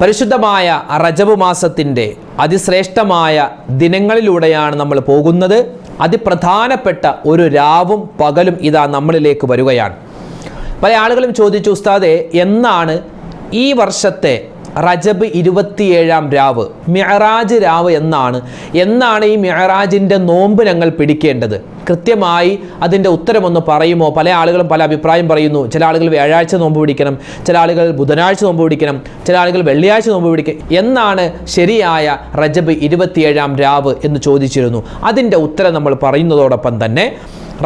പരിശുദ്ധമായ റജബ് മാസത്തിന്റെ അതിശ്രേഷ്ഠമായ ദിനങ്ങളിലൂടെയാണ് നമ്മൾ പോകുന്നത്. അതിപ്രധാനപ്പെട്ട ഒരു രാവും പകലും ഇതാ നമ്മളിലേക്ക് വരികയാണ്. പല ആളുകളും ചോദിച്ചു ഉസ്താദെ എന്നാണ് ഈ വർഷത്തെ റജബ് ഇരുപത്തിയേഴാം രാവ്. മിഹറാജ് രാവ് എന്നാണ്. എന്നാണ് ഈ മിഹറാജിന്റെ നോമ്പ് ഞങ്ങൾ പിടിക്കേണ്ടത്? കൃത്യമായി അതിന്റെ ഉത്തരമൊന്ന് പറയുമോ? പല ആളുകളും പല അഭിപ്രായം പറയുന്നു. ചില ആളുകൾ വ്യാഴാഴ്ച നോമ്പ് പിടിക്കണം. ചില ആളുകൾ ബുധനാഴ്ച നോമ്പ് പിടിക്കണം. ചില ആളുകൾ വെള്ളിയാഴ്ച നോമ്പ് പിടിക്കണം എന്നാണ് ശരിയായ റജബ് ഇരുപത്തിയേഴാം രാവ് എന്ന് ചോദിച്ചിരുന്നു. അതിന്റെ ഉത്തരം നമ്മൾ പറയുന്നതോടൊപ്പം തന്നെ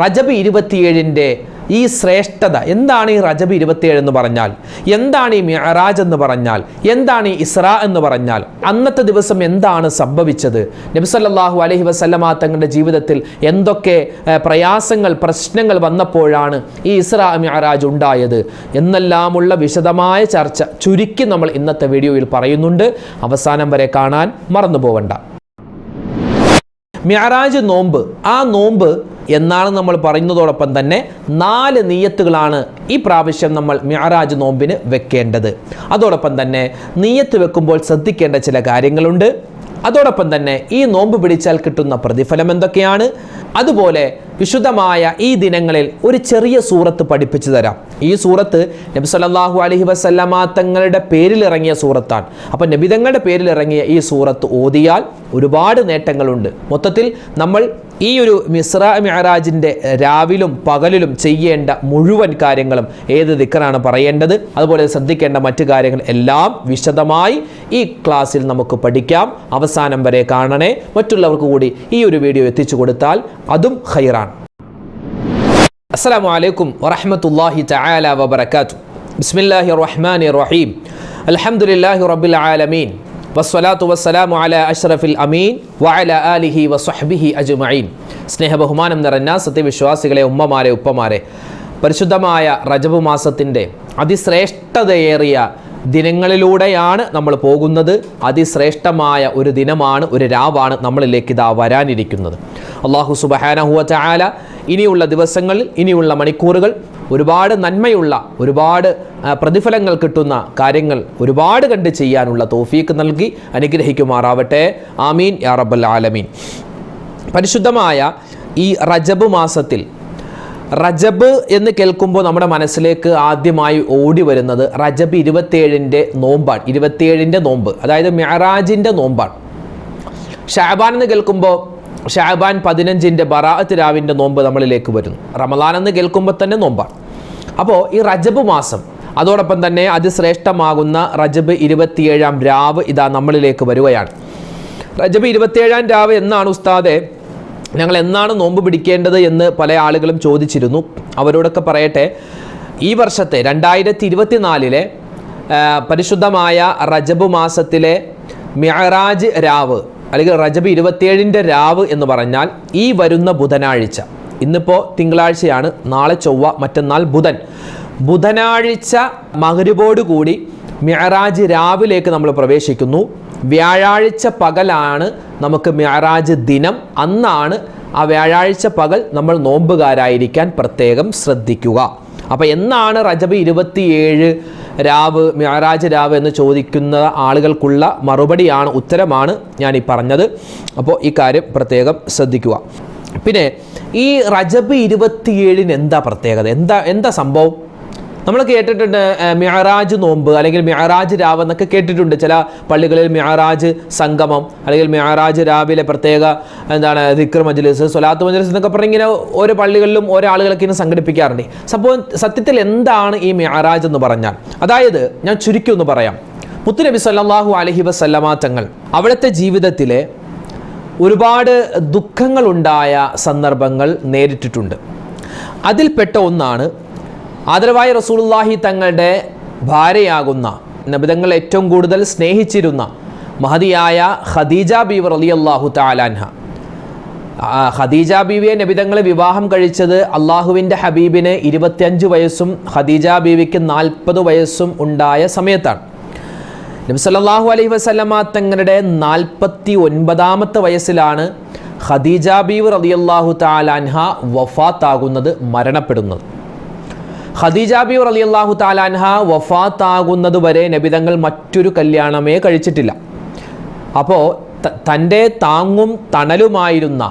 റജബ് ഇരുപത്തിയേഴിന്റെ ഈ ശ്രേഷ്ഠത. എന്താണ് ഈ റജബ് ഇരുപത്തിയേഴ് എന്ന് പറഞ്ഞാൽ? എന്താണ് ഈ മിഅറാജ് എന്ന് പറഞ്ഞാൽ? എന്താണ് ഈ ഇസ്ര എന്ന് പറഞ്ഞാൽ? അന്നത്തെ ദിവസം എന്താണ് സംഭവിച്ചത്? നബിസല്ലാഹു അലഹി വസല്ലമ തങ്ങളുടെ ജീവിതത്തിൽ എന്തൊക്കെ പ്രയാസങ്ങൾ പ്രശ്നങ്ങൾ വന്നപ്പോഴാണ് ഈ ഇസ്ര മിഅറാജ് ഉണ്ടായത്? എന്നെല്ലാമുള്ള വിശദമായ ചർച്ച ചുരുക്കി നമ്മൾ ഇന്നത്തെ വീഡിയോയിൽ പറയുന്നുണ്ട്. അവസാനം വരെ കാണാൻ മറന്നു പോവണ്ട നോമ്പ്. ആ നോമ്പ് എന്നാണ് നമ്മൾ പറയുന്നതോടൊപ്പം തന്നെ നാല് നീയത്തുകളാണ് ഈ പ്രാവശ്യം നമ്മൾ മിയറാജ് നോമ്പിന് വെക്കേണ്ടത്. അതോടൊപ്പം തന്നെ നീയത്ത് വെക്കുമ്പോൾ ശ്രദ്ധിക്കേണ്ട ചില കാര്യങ്ങളുണ്ട്. അതോടൊപ്പം തന്നെ ഈ നോമ്പ് പിടിച്ചാൽ കിട്ടുന്ന പ്രതിഫലം എന്തൊക്കെയാണ്? അതുപോലെ വിശുദ്ധമായ ഈ ദിനങ്ങളിൽ ഒരു ചെറിയ സൂറത്ത് പഠിപ്പിച്ചു തരാം. ഈ സൂറത്ത് നബി സല്ലാഹു അലഹി വസല്ലമ തങ്ങളുടെ പേരിൽ ഇറങ്ങിയ സൂറത്താണ്. അപ്പം നബിതങ്ങളുടെ പേരിൽ ഇറങ്ങിയ ഈ സൂറത്ത് ഓതിയാൽ ഒരുപാട് നേട്ടങ്ങളുണ്ട്. മൊത്തത്തിൽ നമ്മൾ ഈ ഒരു മിസ്ര മിഹറാജിന്റെ രാവിലും പകലിലും ചെയ്യേണ്ട മുഴുവൻ കാര്യങ്ങളും ഏത് ദിക്കറാണ് പറയേണ്ടത്? അതുപോലെ ശ്രദ്ധിക്കേണ്ട മറ്റു കാര്യങ്ങൾ എല്ലാം വിശദമായി ഈ ക്ലാസ്സിൽ നമുക്ക് പഠിക്കാം. അവസാനം വരെ കാണണേ. മറ്റുള്ളവർക്ക് കൂടി ഈ ഒരു വീഡിയോ എത്തിച്ചു കൊടുത്താൽ അതും ഹൈറാണ്. അസ്സലാമു അലൈക്കും വറഹമത്തല്ലാഹി തആല വബറകാതു ബിസ്മില്ലാഹി റഹ്മാൻ റഹീം അൽഹംദുലില്ലാഹി റബ്ബിൽ ആലമീൻ വസ്സലാത്തു വസ്സലാമു അലാ അഷ്റഫിൽ അമീൻ വഅല ആലിഹി വസ്വഹ്ബിഹി അജ്മഈൻ സ്നേഹബഹുമാനം നിറഞ്ഞ സത്യവിശ്വാസികളെ ഉമ്മമാരെ ഉപ്പമാരെ പരിശുദ്ധമായ റജബ് മാസത്തിന്റെ അതിശ്രേഷ്ഠതയേറിയ ദിനങ്ങളിലൂടെയാണ് നമ്മൾ പോകുന്നത്. അതിശ്രേഷ്ഠമായ ഒരു ദിനമാണ് ഒരു രാവാണ് നമ്മളിലേക്ക് ഇതാ വരാനിരിക്കുന്നത്. അള്ളാഹു സുബഹാനഹുവ ചായാല ഇനിയുള്ള ദിവസങ്ങളിൽ ഇനിയുള്ള മണിക്കൂറുകൾ ഒരുപാട് നന്മയുള്ള ഒരുപാട് പ്രതിഫലങ്ങൾ കിട്ടുന്ന കാര്യങ്ങൾ ഒരുപാട് കണ്ട് ചെയ്യാനുള്ള തോഫീക്ക് നൽകി അനുഗ്രഹിക്കുമാറാവട്ടെ. ആമീൻ. യാ റബ്ബൽ ആലമീൻ. പരിശുദ്ധമായ ഈ റജബ് മാസത്തിൽ റജബ് എന്ന് കേൾക്കുമ്പോൾ നമ്മുടെ മനസ്സിലേക്ക് ആദ്യമായി ഓടി വരുന്നത് റജബ് ഇരുപത്തിയേഴിന്റെ നോമ്പാണ്. ഇരുപത്തിയേഴിന്റെ നോമ്പ് അതായത് മെഹറാജിന്റെ നോമ്പാണ്. ഷാബാൻ എന്ന് കേൾക്കുമ്പോൾ ഷാബാൻ പതിനഞ്ചിന്റെ ബറാഅത്ത് രാവിന്റെ നോമ്പ് നമ്മളിലേക്ക് വരുന്നു. റമദാൻ എന്ന് കേൾക്കുമ്പോൾ തന്നെ നോമ്പാണ്. അപ്പോൾ ഈ റജബ് മാസം അതോടൊപ്പം തന്നെ അതിശ്രേഷ്ഠമാകുന്ന റജബ് ഇരുപത്തിയേഴാം രാവ് ഇതാ നമ്മളിലേക്ക് വരികയാണ്. റജബ് ഇരുപത്തിയേഴാം രാവ് എന്നാണ് ഉസ്താദെ ഞങ്ങൾ എന്നാണ് നോമ്പ് പിടിക്കേണ്ടത് എന്ന് പല ആളുകളും ചോദിച്ചിരുന്നു. അവരോടൊക്കെ പറയട്ടെ ഈ വർഷത്തെ രണ്ടായിരത്തി ഇരുപത്തിനാലിലെ പരിശുദ്ധമായ റജബ് മാസത്തിലെ മിഅറാജ് രാവ് അല്ലെങ്കിൽ റജബ് ഇരുപത്തിയേഴിന്റെ രാവ് എന്ന് പറഞ്ഞാൽ ഈ വരുന്ന ബുധനാഴ്ച. ഇന്നിപ്പോൾ തിങ്കളാഴ്ചയാണ് നാളെ ചൊവ്വ മറ്റന്നാൾ ബുധൻ. ബുധനാഴ്ച മകരുവോടുകൂടി കൂടി മിഅറാജ് രാവിലേക്ക് നമ്മൾ പ്രവേശിക്കുന്നു. വ്യാഴാഴ്ച പകലാണ് നമുക്ക് മ്യാറാജ് ദിനം. അന്നാണ് ആ വ്യാഴാഴ്ച പകൽ നമ്മൾ നോമ്പുകാരായിരിക്കാൻ പ്രത്യേകം ശ്രദ്ധിക്കുക. അപ്പോൾ എന്നാണ് റജബ് ഇരുപത്തിയേഴ് രാവ് മിഅറാജ് രാവ് എന്ന് ചോദിക്കുന്ന ആളുകൾക്കുള്ള മറുപടിയാണ് ഉത്തരമാണ് ഞാൻ ഈ പറഞ്ഞത്. അപ്പോൾ ഈ കാര്യം പ്രത്യേകം ശ്രദ്ധിക്കുക. പിന്നെ ഈ റജബ് ഇരുപത്തിയേഴിന് എന്താ പ്രത്യേകത? എന്താ എന്താ സംഭവം? നമ്മൾ കേട്ടിട്ടുണ്ട് മിഹറാജ് നോമ്പ് അല്ലെങ്കിൽ മിഅറാജ് രാവ് എന്നൊക്കെ കേട്ടിട്ടുണ്ട്. ചില പള്ളികളിൽ മിഅറാജ് സംഗമം അല്ലെങ്കിൽ മിഅറാജ് രാവിലെ പ്രത്യേക എന്താണ് ദിക്ർ മജ്ലിസ് സ്വലാത്ത് മജ്ലിസ് എന്നൊക്കെ പറഞ്ഞ് ഇങ്ങനെ ഓരോ പള്ളികളിലും ഓരോ ആളുകളൊക്കെ ഇങ്ങനെ സംഘടിപ്പിക്കാറുണ്ട്. സംഭവം സത്യത്തിൽ എന്താണ് ഈ മിഅറാജ് എന്ന് പറഞ്ഞാൽ? അതായത് ഞാൻ ചുരുക്കി ഒന്ന് പറയാം. മുത്തുനബി സല്ലാഹു അലഹി വസല്ലമ തങ്ങൾ അവിടുത്തെ ജീവിതത്തിലെ ഒരുപാട് ദുഃഖങ്ങളുണ്ടായ സന്ദർഭങ്ങൾ നേരിട്ടിട്ടുണ്ട്. അതിൽപ്പെട്ട ഒന്നാണ് ആദരവായ റസൂലുള്ളാഹി തങ്ങളുടെ ഭാര്യയാകുന്ന നബിതങ്ങൾ ഏറ്റവും കൂടുതൽ സ്നേഹിച്ചിരുന്ന മഹതിയായ ഖദീജ ബീവർ അലി അള്ളാഹു താലാൻഹ ഖദീജ ബീവിയെ നബിതങ്ങളെ വിവാഹം കഴിച്ചത് അള്ളാഹുവിന്റെ ഹബീബിന് ഇരുപത്തിയഞ്ച് വയസ്സും ഖദീജ ബീവിക്ക് നാൽപ്പത് വയസ്സും ഉണ്ടായ സമയത്താണ്. നബി സല്ലല്ലാഹു അലൈഹി വസല്ലമ തങ്ങളുടെ നാൽപ്പത്തി ഒൻപതാമത്തെ വയസ്സിലാണ് ഖദീജ ബീവ് റളിയല്ലാഹു താലാൻഹ വഫാത്താകുന്നത് മരണപ്പെടുന്നത്. ഖദീജ ബി റലി അള്ളാഹു താലാൻഹ വഫാത്താകുന്നത് വരെ നബിതങ്ങൾ മറ്റൊരു കല്യാണമേ കഴിച്ചിട്ടില്ല. അപ്പോൾ തന്റെ താങ്ങും തണലുമായിരുന്ന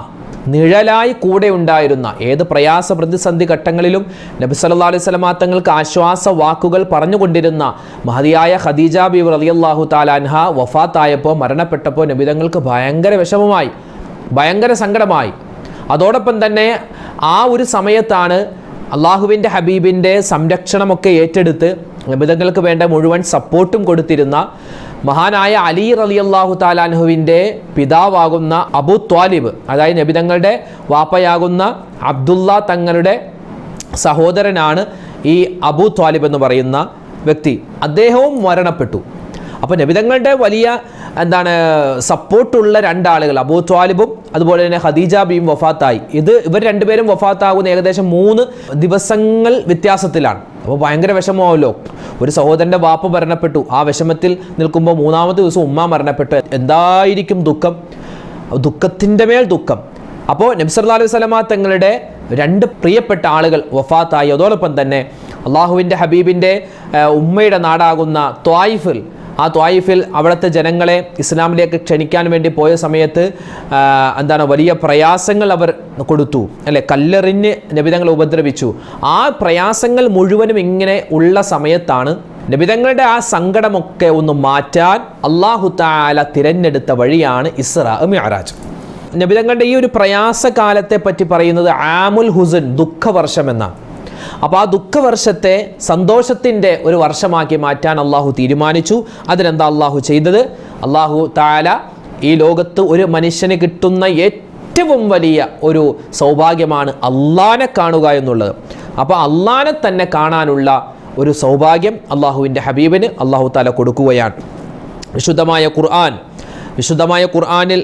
നിഴലായി കൂടെ ഉണ്ടായിരുന്ന ഏത് പ്രയാസ പ്രതിസന്ധി ഘട്ടങ്ങളിലും നബി സല്ലാ അലൈഹി സ്വലമാ തങ്ങൾക്ക് ആശ്വാസ വാക്കുകൾ പറഞ്ഞുകൊണ്ടിരുന്ന മഹതിയായ ഖദീജ ബി റളിയല്ലാഹു താലാൻഹ വഫാത്തായപ്പോൾ മരണപ്പെട്ടപ്പോൾ നബിതങ്ങൾക്ക് ഭയങ്കര വിഷമമായി ഭയങ്കര സങ്കടമായി. അതോടൊപ്പം തന്നെ ആ ഒരു സമയത്താണ് അള്ളാഹുവിന്റെ ഹബീബിന്റെ സംരക്ഷണമൊക്കെ ഏറ്റെടുത്ത് നബിതങ്ങൾക്ക് വേണ്ട മുഴുവൻ സപ്പോർട്ടും കൊടുത്തിരുന്ന മഹാനായ അലി റലി അള്ളാഹു താലാൻഹുവിന്റെ പിതാവാകുന്ന അബു ത്വാലിബ് അതായത് നബിതങ്ങളുടെ വാപ്പയാകുന്ന അബ്ദുള്ള തങ്ങളുടെ സഹോദരനാണ് ഈ അബു ത്വാലിബ് എന്ന് പറയുന്ന വ്യക്തി. അദ്ദേഹവും മരണപ്പെട്ടു. അപ്പോൾ നബിതങ്ങളുടെ വലിയ എന്താണ് സപ്പോർട്ടുള്ള രണ്ടാളുകൾ അബൂ ത്വാലിബും അതുപോലെ തന്നെ ഖദീജ ബീം വഫാത്തായി. ഇത് ഇവർ രണ്ടുപേരും വഫാത്താകുന്ന ഏകദേശം മൂന്ന് ദിവസങ്ങൾ വ്യത്യാസത്തിലാണ്. അപ്പോൾ ഭയങ്കര വിഷമമാവല്ലോ. ഒരു സഹോദരന്റെ വാപ്പ മരണപ്പെട്ടു. ആ വിഷമത്തിൽ നിൽക്കുമ്പോൾ മൂന്നാമത്തെ ദിവസം ഉമ്മ മരണപ്പെട്ടു. എന്തായിരിക്കും ദുഃഖം? ദുഃഖത്തിന്റെ മേൽ ദുഃഖം. അപ്പോൾ നബ്സല്ലാ അലൈഹി സ്വലമ തങ്ങളുടെ രണ്ട് പ്രിയപ്പെട്ട ആളുകൾ വഫാത്തായി. അതോടൊപ്പം തന്നെ അള്ളാഹുവിന്റെ ഹബീബിന്റെ ഉമ്മയുടെ നാടാകുന്ന ത്വായിഫിൽ ആ ത്വായിഫിൽ അവിടുത്തെ ജനങ്ങളെ ഇസ്ലാമിലേക്ക് ക്ഷണിക്കാൻ വേണ്ടി പോയ സമയത്ത് എന്താണ് വലിയ പ്രയാസങ്ങൾ അവർ കൊടുത്തു. അല്ലെ? കല്ലെറിഞ്ഞ് നബിതങ്ങളെ ഉപദ്രവിച്ചു. ആ പ്രയാസങ്ങൾ മുഴുവനും ഇങ്ങനെ ഉള്ള സമയത്താണ് നബിതങ്ങളുടെ ആ സങ്കടമൊക്കെ ഒന്ന് മാറ്റാൻ അള്ളാഹു താല തിരഞ്ഞെടുത്ത വഴിയാണ് ഇസ്ര മിഅറാജ്. നബിതങ്ങളുടെ ഈ ഒരു പ്രയാസകാലത്തെ പറ്റി പറയുന്നത് ആമുൽ ഹുസൻ ദുഃഖവർഷം എന്നാണ്. അപ്പോൾ ആ ദുഃഖവർഷത്തെ സന്തോഷത്തിന്റെ ഒരു വർഷമാക്കി മാറ്റാൻ അള്ളാഹു തീരുമാനിച്ചു. അതിനെന്താ അള്ളാഹു ചെയ്തത്? അള്ളാഹു താല ഈ ലോകത്ത് ഒരു മനുഷ്യന് കിട്ടുന്ന ഏറ്റവും വലിയ ഒരു സൗഭാഗ്യമാണ് അള്ളാനെ കാണുക എന്നുള്ളത്. അപ്പോൾ അള്ളാനെ തന്നെ കാണാനുള്ള ഒരു സൗഭാഗ്യം അള്ളാഹുവിന്റെ ഹബീബിന് അള്ളാഹു താല കൊടുക്കുകയാണ്. വിശുദ്ധമായ ഖുർആൻ വിശുദ്ധമായ ഖുർആാനിൽ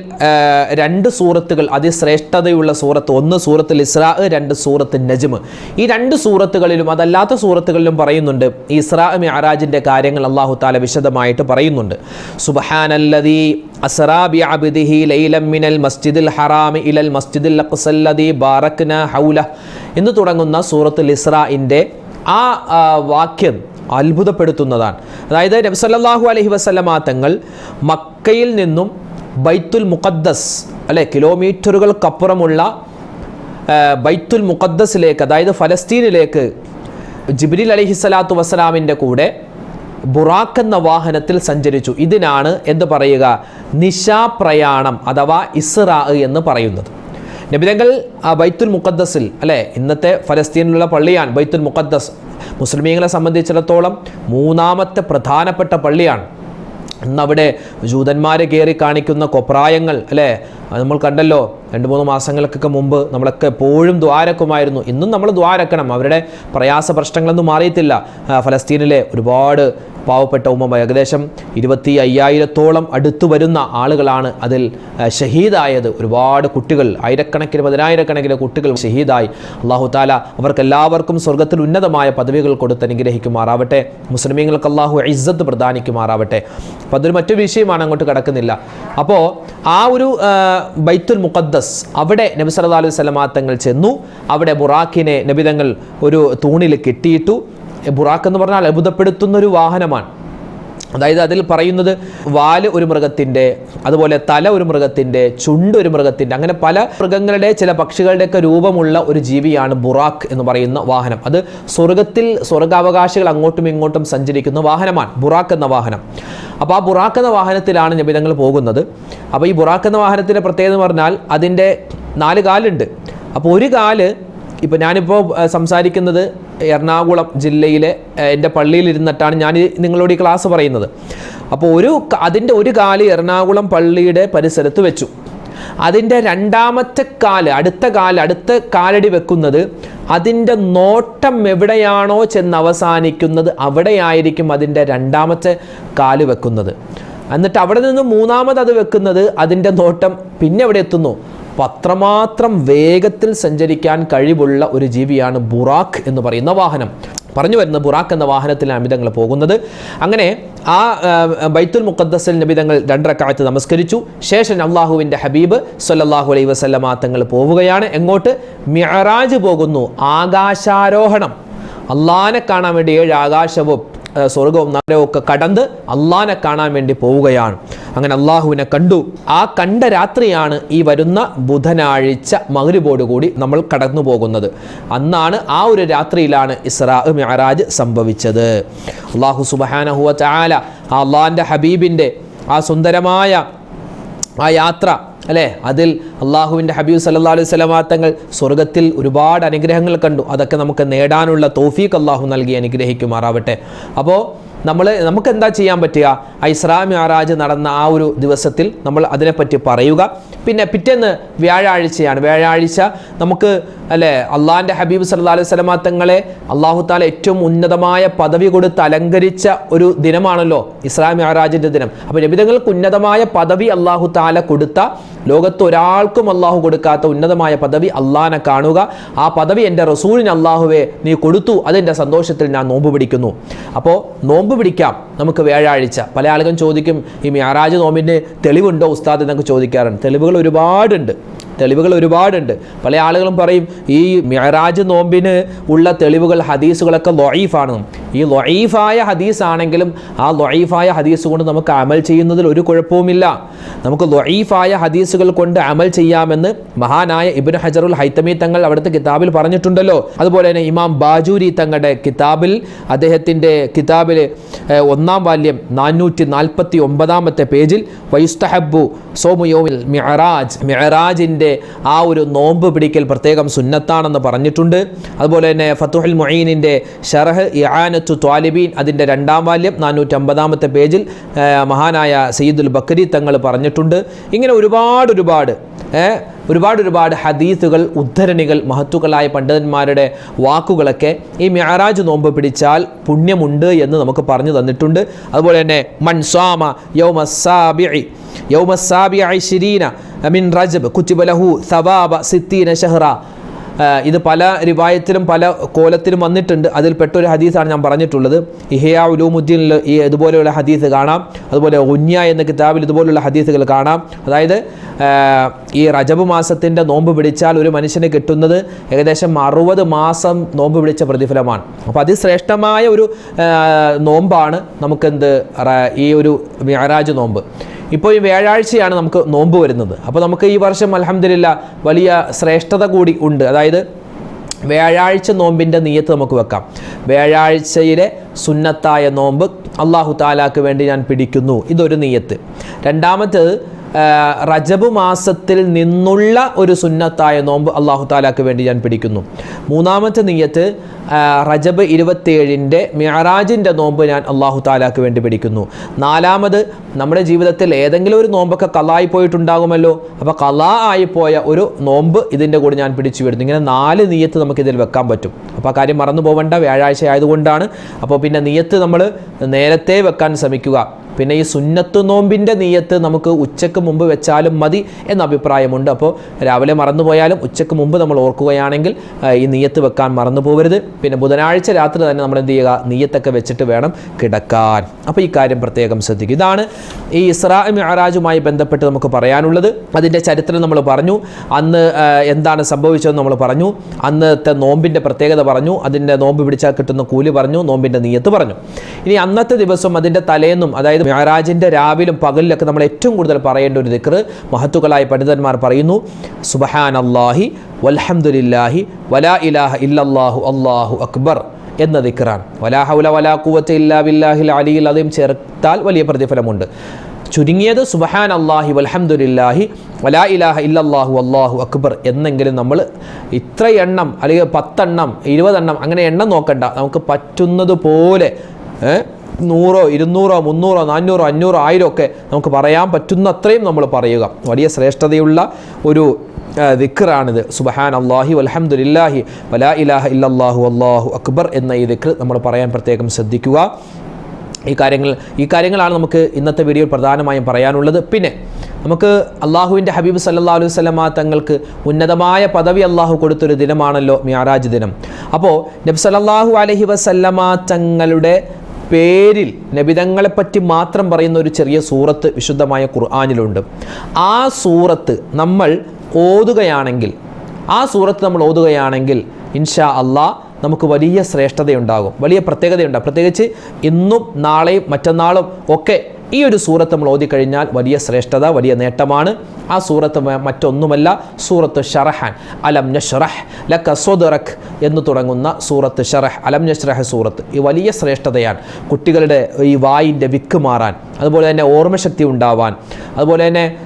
രണ്ട് സൂറത്തുകൾ അതിശ്രേഷ്ഠതയുള്ള സൂറത്ത് ഒന്ന് സൂറത്ത് ഇസ്രാ രണ്ട് സൂറത്ത് നജ്മ്. ഈ രണ്ട് സൂറത്തുകളിലും അതല്ലാത്ത സൂറത്തുകളിലും പറയുന്നുണ്ട് ഇസ്രാ മിഅറാജിന്റെ കാര്യങ്ങൾ അള്ളാഹു താല വിശദമായിട്ട് പറയുന്നുണ്ട്. സുബഹാനല്ലതി അസ്റാബി മിനൽ ഇലൽ ഹൗല എന്ന് തുടങ്ങുന്ന സൂറത്തുൽ ഇസ്രാഇന്റെ ആ വാക്യം അത്ഭുതപ്പെടുത്തുന്നതാണ്. അതായത് നബ്സല്ലാഹു അലഹി വസ്ലമ തങ്ങൾ മക്കയിൽ നിന്നും ബൈത്തുൽ മുഖദ്ദസ് അല്ലെ കിലോമീറ്ററുകൾക്കപ്പുറമുള്ള ബൈത്തുൽ മുഖദ്ദസിലേക്ക് അതായത് ഫലസ്തീനിലേക്ക് ജിബ്രീൽ അലഹി സ്വലാത്തു വസ്സലാമിന്റെ കൂടെ ബുറാഖ് എന്ന വാഹനത്തിൽ സഞ്ചരിച്ചു. ഇതിനാണ് എന്ത് പറയുക? നിശാപ്രയാണം അഥവാ ഇസ്റ എന്ന് പറയുന്നത്. നബിതങ്ങൾ ആ ബൈത്തുൽ മുഖദ്ദസിൽ അല്ലേ? ഇന്നത്തെ ഫലസ്തീനിലുള്ള പള്ളിയാണ് ബൈത്തുൽ മുഖദ്ദസ്. മുസ്ലിമീങ്ങളെ സംബന്ധിച്ചിടത്തോളം മൂന്നാമത്തെ പ്രധാനപ്പെട്ട പള്ളിയാണ്. ഇന്നവിടെ ജൂതന്മാരെ കയറി കാണിക്കുന്ന കൊപ്രായങ്ങൾ അല്ലേ? നമ്മൾ കണ്ടല്ലോ രണ്ട് മൂന്ന് മാസങ്ങൾക്കൊക്കെ മുമ്പ് നമ്മളൊക്കെ എപ്പോഴും ദ്വാരക്കുമായിരുന്നു. ഇന്നും നമ്മൾ ദ്വാരക്കണം. അവരുടെ പ്രയാസ പ്രശ്നങ്ങളൊന്നും മാറിയിട്ടില്ല. ഫലസ്തീനിലെ ഒരുപാട് പാവപ്പെട്ട ഉമ്മ ഏകദേശം ഇരുപത്തി അയ്യായിരത്തോളം അടുത്തു വരുന്ന ആളുകളാണ് അതിൽ ഷഹീദായത്. ഒരുപാട് കുട്ടികൾ ആയിരക്കണക്കിന് പതിനായിരക്കണക്കിന് കുട്ടികൾ ഷഹീദായി. അള്ളാഹു താല അവർക്ക് എല്ലാവർക്കും സ്വർഗത്തിൽ ഉന്നതമായ പദവികൾ കൊടുത്ത് അനുഗ്രഹിക്കുമാറാവട്ടെ. മുസ്ലിമീങ്ങൾക്ക് അള്ളാഹു ഇസ്സത്ത് പ്രദാനിക്കുമാറാവട്ടെ. അപ്പോൾ അതൊരു മറ്റു വിഷയമാണ് അങ്ങോട്ട് കിടക്കുന്നില്ല. അപ്പോൾ ആ ഒരു ബൈത്തുൽ മുഖദ്ദസ് അവിടെ നബി സല്ലാ അലൈഹി സ്വലമാ തങ്ങൾ ചെന്നു. അവിടെ ബുറാഖിനെ നബിതങ്ങൾ ഒരു തൂണിൽ കെട്ടിയിട്ടു. ബുറാക്ക് എന്ന് പറഞ്ഞാൽ അത്ഭുതപ്പെടുത്തുന്ന ഒരു വാഹനമാണ്. അതായത് അതിൽ പറയുന്നത് വാൽ ഒരു മൃഗത്തിന്റെ അതുപോലെ തല ഒരു മൃഗത്തിന്റെ ചുണ്ട് ഒരു മൃഗത്തിന്റെ അങ്ങനെ പല മൃഗങ്ങളുടെ ചില പക്ഷികളുടെയൊക്കെ രൂപമുള്ള ഒരു ജീവിയാണ് ബുറാക്ക് എന്ന് പറയുന്ന വാഹനം. അത് സ്വർഗത്തിൽ സ്വർഗാവകാശികൾ അങ്ങോട്ടും ഇങ്ങോട്ടും സഞ്ചരിക്കുന്ന വാഹനമാണ് ബുറാക്ക് എന്ന വാഹനം. അപ്പോൾ ആ ബുറാക്ക് എന്ന വാഹനത്തിലാണ് നബിതങ്ങൾ പോകുന്നത്. അപ്പോൾ ഈ ബുറാക്ക് എന്ന വാഹനത്തിന്റെ പ്രത്യേകത എന്ന് പറഞ്ഞാൽ അതിന്റെ നാല് കാലുണ്ട്. അപ്പോൾ ഒരു കാൽ ഇപ്പോൾ ഞാനിപ്പോൾ സംസാരിക്കുന്നത് എറണാകുളം ജില്ലയിലെ എന്റെ പള്ളിയിൽ ഇരുന്നിട്ടാണ് ഞാൻ നിങ്ങളോട് ഈ ക്ലാസ് പറയുന്നത്. അപ്പോൾ ഒരു അതിന്റെ ഒരു കാൽ എറണാകുളം പള്ളിയുടെ പരിസരത്ത് വെച്ചു. അതിന്റെ രണ്ടാമത്തെ കാൽ അടുത്ത കാൽ അടുത്ത കാലടി വെക്കുന്നത് അതിന്റെ നോട്ടം എവിടെയാണോ ചെന്ന് അവസാനിക്കുന്നത് അവിടെയായിരിക്കും അതിന്റെ രണ്ടാമത്തെ കാൽ വെക്കുന്നത്. എന്നിട്ട് അവിടെ നിന്ന് മൂന്നാമത് അത് വെക്കുന്നത് അതിന്റെ നോട്ടം പിന്നെ എവിടെ എത്തുന്നു? അത്രമാത്രം വേഗത്തിൽ സഞ്ചരിക്കാൻ കഴിവുള്ള ഒരു ജീവിയാണ് ബുറാഖ് എന്ന് പറയുന്ന വാഹനം. പറഞ്ഞു വരുന്ന ബുറാഖ് എന്ന വാഹനത്തിലാണ് അമിതങ്ങൾ പോകുന്നത്. അങ്ങനെ ആ ബൈത്തുൽ മുഖദ്ദസിൽ നബിതങ്ങൾ രണ്ടരക്കാലത്ത് നമസ്കരിച്ചു. ശേഷം അള്ളാഹുവിന്റെ ഹബീബ് സല്ലാഹു അലൈ വസ്ലമാ തങ്ങൾ പോവുകയാണ്. എങ്ങോട്ട്? മിയറാജ് പോകുന്നു. ആകാശാരോഹണം. അള്ളാനെ കാണാൻ വേണ്ടി ഏഴ് ആകാശവും സ്വർഗവും നഗരവും ഒക്കെ കടന്ന് അള്ളാനെ കാണാൻ വേണ്ടി പോവുകയാണ്. അങ്ങനെ അള്ളാഹുവിനെ കണ്ടു. ആ കണ്ട രാത്രിയാണ് ഈ വരുന്ന ബുധനാഴ്ച മകരുബോടുകൂടി നമ്മൾ കടന്നു പോകുന്നത്. അന്നാണ് ആ ഒരു രാത്രിയിലാണ് ഇസ്രാ മിഅറാജ് സംഭവിച്ചത്. അള്ളാഹു സുബഹാനഹുവ ആ അള്ളാഹിന്റെ ഹബീബിന്റെ ആ സുന്ദരമായ ആ യാത്ര അല്ലേ? അതിൽ അള്ളാഹുവിന്റെ ഹബീബ് സല്ലാ അലൈഹി സ്വലമാ തങ്ങൾ സ്വർഗത്തിൽ ഒരുപാട് അനുഗ്രഹങ്ങൾ കണ്ടു. അതൊക്കെ നമുക്ക് നേടാനുള്ള തോഫീക്ക് അള്ളാഹു നൽകി അനുഗ്രഹിക്കുമാറാവട്ടെ. അപ്പോൾ നമ്മൾ നമുക്ക് എന്താ ചെയ്യാൻ പറ്റുക? ആ ഇസ്രാ മിറാജ് നടന്ന ആ ഒരു ദിവസത്തിൽ നമ്മൾ അതിനെപ്പറ്റി പറയുക. പിന്നെ പിറ്റേന്ന് വ്യാഴാഴ്ചയാണ്. വ്യാഴാഴ്ച നമുക്ക് അല്ലേ? അള്ളാഹിന്റെ ഹബീബ് സല്ലാ അലൈഹി സ്വലമാ തങ്ങളെ അള്ളാഹു താല ഏറ്റവും ഉന്നതമായ പദവി കൊടുത്ത് അലങ്കരിച്ച ഒരു ദിനമാണല്ലോ ഇസ്ലാം മിറാജിന്റെ ദിനം. അപ്പോൾ നബിതങ്ങൾക്ക് ഉന്നതമായ പദവി അള്ളാഹു താല കൊടുത്ത ലോകത്ത് ഒരാൾക്കും അള്ളാഹു കൊടുക്കാത്ത ഉന്നതമായ പദവി അള്ളാഹിനെ കാണുക. ആ പദവി എന്റെ റസൂലിന് അള്ളാഹുവെ നീ കൊടുത്തു അതെന്റെ സന്തോഷത്തിൽ ഞാൻ നോമ്പ് പിടിക്കുന്നു. അപ്പോൾ നോമ്പ് പിടിക്കാം നമുക്ക് വ്യാഴാഴ്ച. പല ആളുകളും ചോദിക്കും ഈ മ്യാറാജ് നോമ്പിന്റെ തെളിവുണ്ടോ? ഉസ്താദ് എന്നൊക്കെ ചോദിക്കാറുണ്ട്. തെളിവുകൾ ഒരുപാടുണ്ട്. തെളിവുകൾ ഒരുപാടുണ്ട്. പല ആളുകളും പറയും ഈ മിയറാജ് നോമ്പിന് ഉള്ള തെളിവുകൾ ഹദീസുകളൊക്കെ ലൊയീഫാണ്. ഈ ലൊയീഫായ ഹദീസ് ആണെങ്കിലും ആ ലൊയീഫായ ഹദീസ് കൊണ്ട് നമുക്ക് അമൽ ചെയ്യുന്നതിൽ ഒരു കുഴപ്പവുമില്ല. നമുക്ക് ലൊയീഫായ ഹദീസുകൾ കൊണ്ട് അമൽ ചെയ്യാമെന്ന് മഹാനായ ഇബിൻ ഹജറുൽ ഹൈത്തമി തങ്ങൾ അവിടുത്തെ കിതാബിൽ പറഞ്ഞിട്ടുണ്ടല്ലോ. അതുപോലെ തന്നെ ഇമാം ബാജൂരി തങ്ങളുടെ കിതാബിൽ അദ്ദേഹത്തിന്റെ കിതാബിൽ ഒന്നാം വാല്യം നാനൂറ്റി നാൽപ്പത്തി ഒമ്പതാമത്തെ പേജിൽ വൈസ്തഹബു സോമുയോമിൽ മിഅറാജ് മിഅറാജിന്റെ ആ ഒരു നോമ്പ് പിടിക്കൽ പ്രത്യേകം സുന്നത്താണെന്ന് പറഞ്ഞിട്ടുണ്ട്. അതുപോലെ തന്നെ ഫത്തുഹുൽ മൊയ്നിന്റെ ഷറഹ് ഇആനത്തു ത്വാലിബീൻ അതിന്റെ രണ്ടാം വാല്യം നാനൂറ്റമ്പതാമത്തെ പേജിൽ മഹാനായ സയ്യിദുൽ ബക്കരി തങ്ങൾ പറഞ്ഞിട്ടുണ്ട്. ഇങ്ങനെ ഒരുപാട് ഒരുപാട് ഒരുപാട് ഒരുപാട് ഹദീസുകൾ ഉദ്ധരണികൾ മഹത്തുക്കളായ പണ്ഡിതന്മാരുടെ വാക്കുകളൊക്കെ ഈ മ്യാറാജ് നോമ്പ് പിടിച്ചാൽ പുണ്യമുണ്ട് എന്ന് നമുക്ക് പറഞ്ഞു തന്നിട്ടുണ്ട്. അതുപോലെ തന്നെ മൻസ്വാമ യൗമസാബിഇ യൗമസാബിഇ ശിരീന മിൻ റജബ് കുറ്റിബലഹു സവാബ സിത്തീന ഷഹ്റ. ഇത് പല റിവായത്തിലും പല കോലത്തിലും വന്നിട്ടുണ്ട്. അതിൽപ്പെട്ട ഒരു ഹദീസാണ് ഞാൻ പറഞ്ഞിട്ടുള്ളത്. ഇഹയ ഉലൂമുദ്ദീനിൽ ഈ ഇതുപോലെയുള്ള ഹദീസ് കാണാം. അതുപോലെ ഉന്യ എന്ന കിതാബിൽ ഇതുപോലുള്ള ഹദീസുകൾ കാണാം. അതായത് ഈ റജബ് മാസത്തിന്റെ നോമ്പ് പിടിച്ചാൽ ഒരു മനുഷ്യന് കിട്ടുന്നത് ഏകദേശം അറുപത് മാസം നോമ്പ് പിടിച്ച പ്രതിഫലമാണ്. അപ്പോൾ അതിശ്രേഷ്ഠമായ ഒരു നോമ്പാണ് നമുക്കെന്ത് ഈ ഒരു വ്യാരാജ് നോമ്പ്. ഇപ്പോൾ ഈ വ്യാഴാഴ്ചയാണ് നമുക്ക് നോമ്പ് വരുന്നത്. അപ്പോൾ നമുക്ക് ഈ വർഷം അലഹമില്ല വലിയ ശ്രേഷ്ഠത കൂടി ഉണ്ട്. അതായത് വ്യാഴാഴ്ച നോമ്പിന്റെ നീയത്ത് നമുക്ക് വെക്കാം. വ്യാഴാഴ്ചയിലെ സുന്നത്തായ നോമ്പ് അള്ളാഹു താലാക്ക് വേണ്ടി ഞാൻ പിടിക്കുന്നു. ഇതൊരു നീയത്ത്. രണ്ടാമത്തേത് റജബ് മാസത്തിൽ നിന്നുള്ള ഒരു സുന്നത്തായ നോമ്പ് അള്ളാഹു താലാക്ക് വേണ്ടി ഞാൻ പിടിക്കുന്നു. മൂന്നാമത്തെ നീയത്ത് റജബ് ഇരുപത്തിയേഴിന്റെ മിയറാജിന്റെ നോമ്പ് ഞാൻ അള്ളാഹു താലാക്ക് വേണ്ടി പിടിക്കുന്നു. നാലാമത് നമ്മുടെ ജീവിതത്തിൽ ഏതെങ്കിലും ഒരു നോമ്പൊക്കെ കലായി പോയിട്ടുണ്ടാകുമല്ലോ. അപ്പോൾ കലാ ആയിപ്പോയ ഒരു നോമ്പ് ഇതിന്റെ കൂടെ ഞാൻ പിടിച്ചു വരുന്നു ഇങ്ങനെ നാല് നീയത്ത് നമുക്കിതിൽ വെക്കാൻ പറ്റും. അപ്പോൾ ആ കാര്യം മറന്നു പോകേണ്ട വ്യാഴാഴ്ച ആയതുകൊണ്ടാണ്. അപ്പോൾ പിന്നെ നീയത്ത് നമ്മൾ നേരത്തെ വെക്കാൻ ശ്രമിക്കുക. പിന്നെ ഈ സുന്നത്ത് നോമ്പിന്റെ നീയത്ത് നമുക്ക് ഉച്ചയ്ക്ക് മുമ്പ് വെച്ചാലും മതി എന്ന അഭിപ്രായമുണ്ട്. അപ്പോൾ രാവിലെ മറന്നുപോയാലും ഉച്ചയ്ക്ക് മുമ്പ് നമ്മൾ ഓർക്കുകയാണെങ്കിൽ ഈ നീയത്ത് വെക്കാൻ മറന്നു പോകരുത് പിന്നെ ബുധനാഴ്ച രാത്രി തന്നെ നമ്മൾ എന്ത് ചെയ്യുക? നീയത്തൊക്കെ വെച്ചിട്ട് വേണം കിടക്കാൻ. അപ്പോൾ ഈ കാര്യം പ്രത്യേകം ശ്രദ്ധിക്കുക. ഇതാണ് ഈ ഇസ്രാ മിഅറാജുമായി ബന്ധപ്പെട്ട് നമുക്ക് പറയാനുള്ളത്. അതിന്റെ ചരിത്രം നമ്മൾ പറഞ്ഞു. അന്ന് എന്താണ് സംഭവിച്ചതെന്ന് നമ്മൾ പറഞ്ഞു. അന്നത്തെ നോമ്പിന്റെ പ്രത്യേകത പറഞ്ഞു. അതിന്റെ നോമ്പ് പിടിച്ചാൽ കിട്ടുന്ന കൂലി പറഞ്ഞു. നോമ്പിന്റെ നീയത്ത് പറഞ്ഞു. ഇനി അന്നത്തെ ദിവസം അതിന്റെ തലേന്നും അതായത് മെഹറാജിന്റെ രാവിലും പകലിലൊക്കെ നമ്മൾ ഏറ്റവും കൂടുതൽ പറയേണ്ട ഒരു ദിക്റ് മഹത്തുക്കളായ പണ്ഡിതന്മാർ പറയുന്നു സുബഹാൻ അള്ളാഹി വലഹമുല്ലാഹി വലാ ഇലാഹ ഇല്ലല്ലാഹു അള്ളാഹു അക്ബർ എന്ന ദിക്റാണ്. വലാഹുല വലാ കൂവത്ത് ഇല്ലാ ബില്ലാഹിൽ അലിയിൽ അതേം ചേർത്താൽ വലിയ പ്രതിഫലമുണ്ട്. ചുരുങ്ങിയത് സുബഹാൻ അള്ളാഹി വലഹമുല്ലാഹി വലാ ഇലാഹ ഇല്ലല്ലാഹു അള്ളാഹു അക്ബർ എന്നെങ്കിലും നമ്മൾ ഇത്ര എണ്ണം അല്ലെങ്കിൽ പത്തെണ്ണം ഇരുപതെണ്ണം അങ്ങനെ എണ്ണം നോക്കണ്ട. നമുക്ക് പറ്റുന്നത് പോലെ നൂറോ ഇരുന്നൂറോ മുന്നൂറോ നാനൂറോ അഞ്ഞൂറോ ആയിരം ഒക്കെ നമുക്ക് പറയാൻ പറ്റുന്ന അത്രയും നമ്മൾ പറയുക. വലിയ ശ്രേഷ്ഠതയുള്ള ഒരു ദിക്റാണിത്. സുബഹാൻ അള്ളാഹി വൽഹംദുലില്ലാഹി വലാ ഇലാഹ ഇല്ലാഹു അള്ളാഹു അക്ബർ എന്ന ഈ ദിക്ർ നമ്മൾ പറയാൻ പ്രത്യേകം ശ്രദ്ധിക്കുക. ഈ കാര്യങ്ങൾ ഈ കാര്യങ്ങളാണ് നമുക്ക് ഇന്നത്തെ വീഡിയോയിൽ പ്രധാനമായും പറയാനുള്ളത്. പിന്നെ നമുക്ക് അള്ളാഹുവിന്റെ ഹബീബ് സല്ലാ അലൈഹി സ്വലമ തങ്ങൾക്ക് ഉന്നതമായ പദവി അള്ളാഹു കൊടുത്തൊരു ദിനമാണല്ലോ മിയാറാജ് ദിനം. അപ്പോൾ നബി സല്ലല്ലാഹു അലൈഹി വസല്ലമ തങ്ങളുടെ പേരിൽ നബിതങ്ങളെപ്പറ്റി മാത്രം പറയുന്ന ഒരു ചെറിയ സൂറത്ത് വിശുദ്ധമായ ഖുർആാനിലുണ്ട്. ആ സൂറത്ത് നമ്മൾ ഓതുകയാണെങ്കിൽ ആ സൂറത്ത് നമ്മൾ ഓതുകയാണെങ്കിൽ ഇൻഷാ അള്ളാ നമുക്ക് വലിയ ശ്രേഷ്ഠതയുണ്ടാകും. വലിയ പ്രത്യേകതയുണ്ടാകും. പ്രത്യേകിച്ച് ഇന്നും നാളെയും മറ്റന്നാളും ഒക്കെ ഈ ഒരു സൂറത്ത് നമ്മൾ ഓതിക്കഴിഞ്ഞാൽ വലിയ ശ്രേഷ്ഠത വലിയ നേട്ടമാണ്. ആ സൂറത്ത് മറ്റൊന്നുമല്ല സൂറത്ത് ഷറഹാൻ. അലം നഷ്റഹ് ലക്ക സ്വദറഖ് എന്ന് തുടങ്ങുന്ന സൂറത്ത് ഷറഹ്. അലം നഷ്റഹ് സൂറത്ത്. ഈ വലിയ ശ്രേഷ്ഠതയാണ്. കുട്ടികളുടെ ഈ വായിന്റെ വിക്ക് മാറാൻ അതുപോലെ തന്നെ ഓർമ്മശക്തി ഉണ്ടാവാൻ അതുപോലെ തന്നെ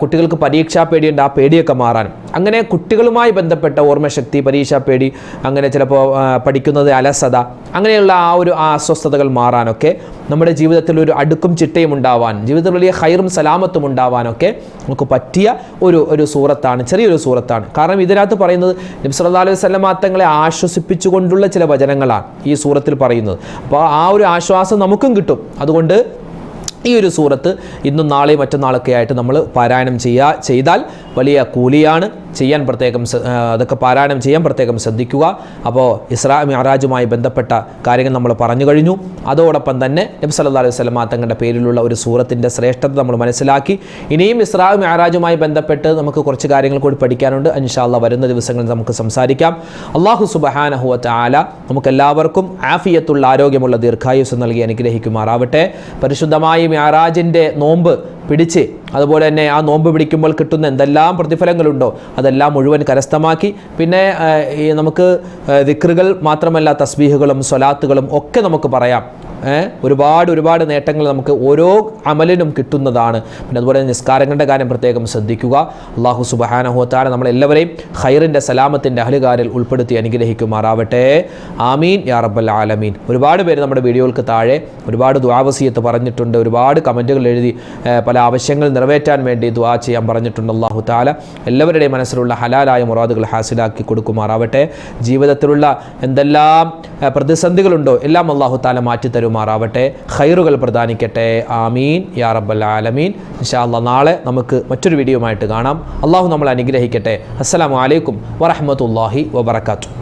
കുട്ടികൾക്ക് പരീക്ഷാ പേടിയുണ്ട് ആ പേടിയൊക്കെ മാറാൻ. അങ്ങനെ കുട്ടികളുമായി ബന്ധപ്പെട്ട ഓർമ്മശക്തി പരീക്ഷാ പേടി അങ്ങനെ ചിലപ്പോൾ പഠിക്കുന്നത് അലസത അങ്ങനെയുള്ള ആ ഒരു അസ്വസ്ഥതകൾ മാറാനൊക്കെ നമ്മുടെ ജീവിതത്തിൽ ഒരു അടുക്കും ചിട്ടയും ഉണ്ടാവാൻ ജീവിതത്തിൽ വലിയ ഹൈറും സലാമത്തും ഉണ്ടാവാനൊക്കെ നമുക്ക് പറ്റിയ ഒരു ഒരു സൂറത്താണ് ചെറിയൊരു സൂറത്താണ്. കാരണം ഇതിനകത്ത് പറയുന്നത് നബി സല്ലല്ലാഹു അലൈഹി വസല്ലമ തങ്ങളെ ആശ്വസിപ്പിച്ചുകൊണ്ടുള്ള ചില വചനങ്ങളാണ് ഈ സൂറത്തിൽ പറയുന്നത്. അപ്പോൾ ആ ഒരു ആശ്വാസം നമുക്കും കിട്ടും. അതുകൊണ്ട് ഈ ഒരു സൂറത്ത് ഇന്നും നാളെയും മറ്റന്നാളൊക്കെ ആയിട്ട് നമ്മൾ പാരായണം ചെയ്യുക. ചെയ്താൽ വലിയ കൂലിയാണ്. ചെയ്യാൻ പ്രത്യേകം അതൊക്കെ പാരായണം ചെയ്യാൻ പ്രത്യേകം ശ്രദ്ധിക്കുക. അപ്പോൾ ഇസ്രാ മിഅറാജുമായി ബന്ധപ്പെട്ട കാര്യങ്ങൾ നമ്മൾ പറഞ്ഞു കഴിഞ്ഞു. അതോടൊപ്പം തന്നെ നബി സല്ലല്ലാഹു അലൈഹി വസല്ലമ തങ്ങളുടെ പേരിലുള്ള ഒരു സൂറത്തിന്റെ ശ്രേഷ്ഠത നമ്മൾ മനസ്സിലാക്കി. ഇനിയും ഇസ്രാ മിഅറാജുമായി ബന്ധപ്പെട്ട് നമുക്ക് കുറച്ച് കാര്യങ്ങൾ കൂടി പഠിക്കാനുണ്ട്. അനുഷാള്ള വരുന്ന ദിവസങ്ങളിൽ നമുക്ക് സംസാരിക്കാം. അള്ളാഹു സുബഹാനഹുവത്ത് ആല നമുക്ക് എല്ലാവർക്കും ആഫിയത്തുള്ള ആരോഗ്യമുള്ള ദീർഘായുസ് നൽകി അനുഗ്രഹിക്കുമാറാവട്ടെ. പരിശുദ്ധമായ മിഅറാജിന്റെ നോമ്പ് പിടിച്ച്. അതുപോലെ തന്നെ ആ നോമ്പ് പിടിക്കുമ്പോൾ കിട്ടുന്ന എന്തെല്ലാം പ്രതിഫലങ്ങളുണ്ടോ അതെല്ലാം മുഴുവൻ കരസ്ഥമാക്കി. പിന്നെ ഈ നമുക്ക് ദിക്റുകൾ മാത്രമല്ല തസ്ബീഹുകളും സ്വലാത്തുകളും ഒക്കെ നമുക്ക് പറയാം. ഒരുപാട് ഒരുപാട് നേട്ടങ്ങൾ നമുക്ക് ഓരോ അമലിനും കിട്ടുന്നതാണ്. പിന്നെ അതുപോലെ നിസ്കാരങ്ങളുടെ കാര്യം പ്രത്യേകം ശ്രദ്ധിക്കുക. അള്ളാഹു സുബഹാനഹുത്താല നമ്മളെല്ലാവരെയും ഖൈറിന്റെ സലാമത്തിന്റെ അഹലുകാരിൽ ഉൾപ്പെടുത്തി അനുഗ്രഹിക്കുമാറാവട്ടെ. ആമീൻ. യാ റബ്ബൽ ആലമീൻ. ഒരുപാട് പേര് നമ്മുടെ വീഡിയോകൾക്ക് താഴെ ഒരുപാട് ദ്വാവസീയത്ത് പറഞ്ഞിട്ടുണ്ട്. ഒരുപാട് കമന്റുകൾ എഴുതി ഏ, പല ആവശ്യങ്ങൾ നിറവേറ്റാൻ വേണ്ടി ദ്വാ ചെയ്യാൻ പറഞ്ഞിട്ടുണ്ട്. അള്ളാഹു താല എല്ലാവരുടെയും മനസ്സിലുള്ള ഹലാലായ മുറാദുകൾ ഹാസിലാക്കി കൊടുക്കുമാറാവട്ടെ. ജീവിതത്തിലുള്ള എന്തെല്ലാം പ്രതിസന്ധികളുണ്ടോ എല്ലാം അള്ളാഹു താല മാറ്റി തരുമാറാവട്ടെ. ഖൈറുകൾ പ്രദാനിക്കട്ടെ. ആമീൻ. യാ റബ്ബൽ ആലമീൻ. ഇൻഷാ അല്ലാ നാളെ നമുക്ക് മറ്റൊരു വീഡിയോ ആയിട്ട് കാണാം. അള്ളാഹു നമ്മൾ അനുഗ്രഹിക്കട്ടെ. അസ്സലാമു അലൈക്കും വറഹ്മത്തുള്ളാഹി വബറകാതുഹു.